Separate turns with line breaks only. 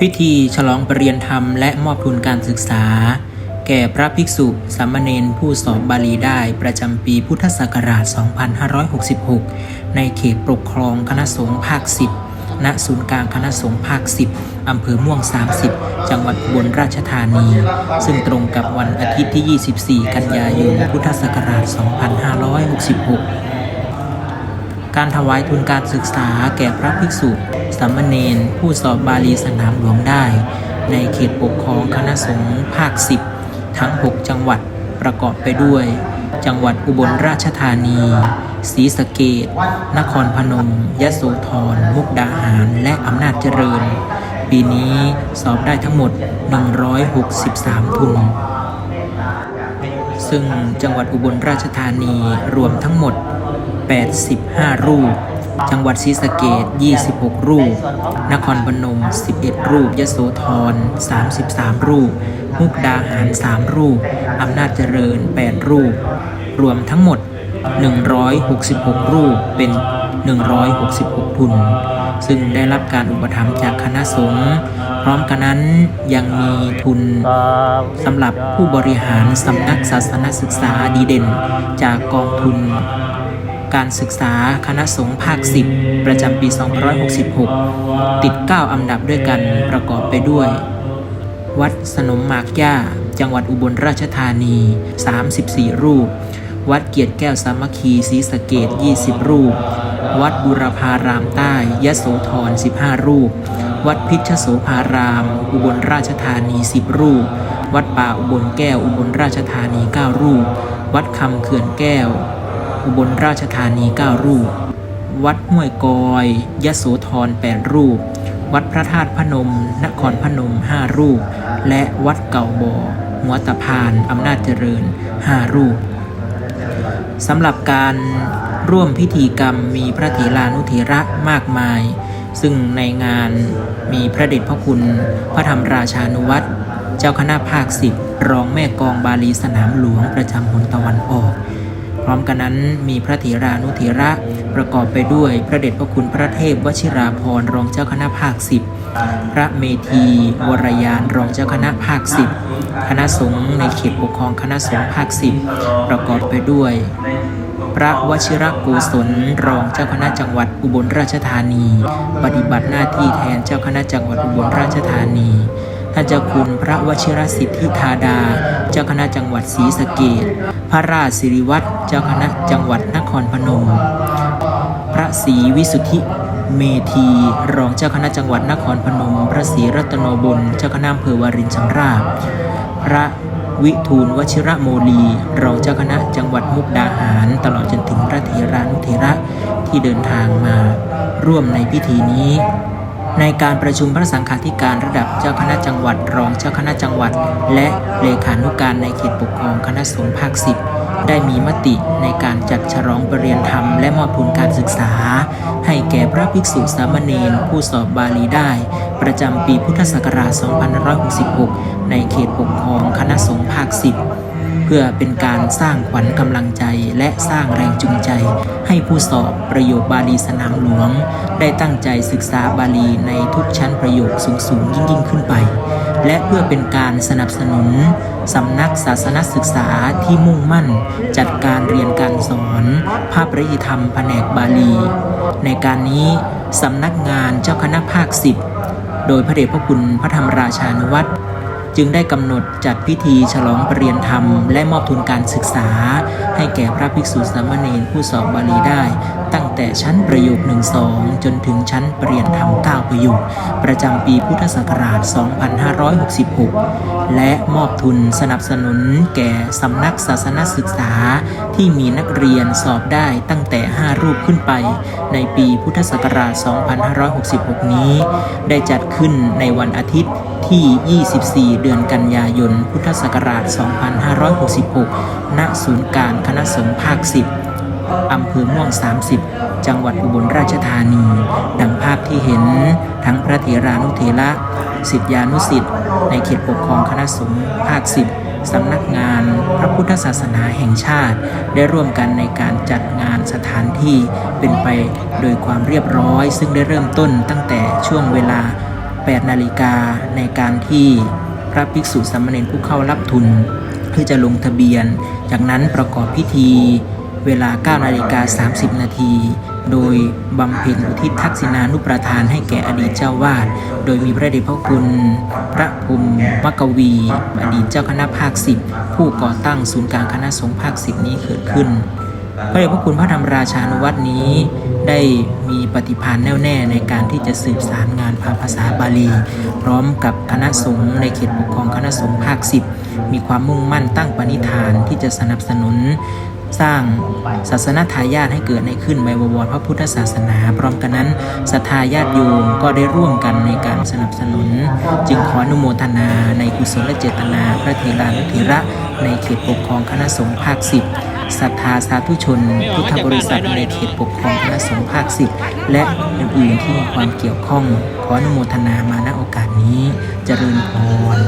พิธีฉลองปรริยนธรรมและมอบทุนการศึกษา แก่พระภิกษุสามเณรผู้สอบบาลีได้ประจำปีพุทธศักราช 2566 ในเขตปกครองคณะสงฆ์ภาค 10 ณ ศูนย์กลางคณะสงฆ์ภาค 10 อำเภอม่วง 30 จังหวัดอุบลราชธานี ซึ่งตรงกับวันอาทิตย์ที่ 24 กันยายน พุทธศักราช 2566การถวายทุนการศึกษาแก่พระภิกษุ สามเณรผู้สอบบาลีสนามหลวงได้ ในเขตปกครองคณะสงฆ์ภาค 10 ทั้ง 6 จังหวัดประกอบไปด้วย จังหวัดอุบลราชธานีศรีสะเกดนครพนมยโสธร มุกดาหาร และอำนาจเจริญ ปีนี้สอบได้ทั้งหมด 163 ทุน ซึ่งจังหวัดอุบลราชธานีรวมทั้งหมด 85 รูป จังหวัดศรีสะเกด26 รูป นครพนม 11 รูป ยโสธร 33 รูป มุกดาหาร 3 รูป อำนาจเจริญ 8 รูป รวมทั้งหมด 166 รูป เป็น 166 ทุน ซึ่งได้รับการอุปถัมภ์จากคณะสงฆ์ พร้อมกันนั้นยังมีทุนสำหรับผู้บริหารสำนักศาสนศึกษาดีเด่น จากกองทุน การศึกษาคณะสงฆ์ภาค 10 ประจำปี 2566 ติด 9 อันดับด้วยกันประกอบไปด้วย วัดสนมหมากย่า จังหวัดอุบลราชธานี 34 รูป วัดเกียรติแก้วสามัคคีศรีสะเกด20 รูป วัดบุรพารามใต้ยโสธร 15 รูป วัดพิชโสภาราม อุบลราชธานี 10 รูป วัดป่าอุบลแก้วอุบลราชธานี 9 รูป วัดคำเขื่อนแก้ว อุบลราชธานี 9 รูป วัดห้วยกอยยโสธร 8 รูป วัดพระธาตุพนม นครพนม 5 รูป และวัดเก่าบ่อหัวตะพานอำนาจเจริญ 5 รูปสำหรับการร่วมพิธีกรรมมีพระเถรานุเถระมากมาย ซึ่งในงานมีพระเดชพระคุณ พระธรรมราชานุวัตรเจ้าคณะภาคสิบรองแม่กองบาลีสนามหลวงประจำหนตะวันออก พร้อมกันนั้นมีพระเถรานุเถระ ประกอบไปด้วยพระเดชพระคุณพระเทพวชิราภรณ์รองเจ้าคณะภาคสิบพระเมธีวรยานรองเจ้าคณะภาคสิบคณะสงฆ์ในเขตปกครองคณะสงฆ์ภาคสิบประกอบไปด้วย พระวชิรโกศลรองเจ้าคณะจังหวัดอุบลราชธานี ปฏิบัติหน้าที่แทนเจ้าคณะจังหวัดอุบลราชธานีท่านเจ้าคุณพระวชิรสิทธิธาดา เจ้าคณะจังหวัดศรีสะเกด ระราชสิริวัตรเจ้าคณะจังหวัดนครพนม พระศรีวิสุทธิเมธี รองเจ้าคณะจังหวัดนครพนม พระศรีรัตนบลเจ้าคณะอำเภอวารินชำราบ พระวิทูลวชิระโมลี รองเจ้าคณะจังหวัดมุกดาหาร ตลอดจนถึงพระเถรานุเถระที่เดินทางมาร่วมในพิธีนี้ ในการประชุมพระสังฆาธิการระดับเจ้าคณะจังหวัดรองเจ้าคณะจังหวัด และเลขานุการในเขตปกครองคณะสงฆ์ภาคสิบได้มีมติในการจัดฉลองปรริยนธรรมและมอบทุนการศึกษา ให้แก่พระภิกษุสามเณรผู้สอบบาลีได้ ประจำปีพุทธศักราช 2566 ในเขตปกครองคณะสงฆ์ภาคสิบ เพื่อเป็นการสร้างขวัญกำลังใจและสร้างแรงจูงใจ ให้ผู้สอบประโยคบาลีสนามหลวง ได้ตั้งใจศึกษาบาลีในทุกชั้นประโยคสูงๆยิ่งๆขึ้นไป และเพื่อเป็นการสนับสนุนสำนักศาสนศึกษาที่มุ่งมั่น จัดการเรียนการสอน ภาพประยิธรรมแผนกบาลี ในการนี้สำนักงานเจ้าคณะภาคสิบโดยพระเดชพระคุณพระธรรมราชานุวัตร จึงได้กำหนดจัดพิธีฉลองปรริยนธรรม และมอบทุนการศึกษา ให้แก่พระภิกษุสามเณรผู้สอบบาลีได้ ตั้งแต่ชั้นประโยค1 2 จนถึงชั้นปรริยนธรรม9ประโยค ประจำปีพุทธศักราช 2566 และมอบทุนสนับสนุนแก่สำนักศาสนศึกษา ที่มีนักเรียนสอบได้ตั้งแต่ 5 รูปขึ้นไป ในปีพุทธศักราช 2566 นี้ ได้จัดขึ้นในวันอาทิตย์ ที่ 24 เดือนกันยายน พุทธศักราช 2566 ณ ศูนย์การคณะสงฆ์ภาค 10 อำเภอม่วง 30 จังหวัดอุบลราชธานี ดังภาพที่เห็นทั้งพระเถรานุเถระสิทธิานุสิทธิ์ในเขตปกครองคณะสงฆ์ภาค 10 สำนักงานพระพุทธศาสนาแห่งชาติ ได้ร่วมกันในการจัดงานสถานที่เป็นไปโดยความเรียบร้อย ซึ่งได้เริ่มต้นตั้งแต่ช่วงเวลา 8 นาฬิกาในการที่พระภิกษุสามเณรผู้เข้ารับทุนเพื่อจะลงทะเบียน จากนั้นประกอบพิธีเวลา 9 นาฬิกา 30 นาที โดยบำเพ็ญอุทิศทักษิณานุประทานให้แก่อดีตเจ้าวาด โดยมีพระเดชพระคุณ พระภูมิมกวี อดีตเจ้าคณะภาค 10 ผู้ก่อตั้งศูนย์กลางคณะสงฆ์ภาค 10 นี้เกิดขึ้น พระเดชพระคุณพระธรรมราชานุวัตนี้ได้มีปฏิภาณแน่วแน่ในการที่จะสืบสารงานภาษาบาลี พร้อมกับคณะสงฆ์ในเขตปกครองคณะสงฆ์ภาค10มีความมุ่งมั่นตั้งปณิธานที่จะสนับสนุนสร้างศาสนาทายาทให้เกิดในขึ้นในบวรพระพุทธศาสนา พร้อมกันนั้นศรัทธาญาติโยมก็ได้ร่วมกันในการสนับสนุน จึงขออนุโมทนาในกุศลเจตนา พระเทรานุเถระในเขตปกครองคณะสงฆ์ภาค10 ศรัทธาสาธุชน พุทธบริษัทในเขตปกครองคณะสงฆ์ภาคสิบและอื่นๆที่มีความเกี่ยวข้อง ขออนุโมทนามาณโอกาสนี้ เจริญพร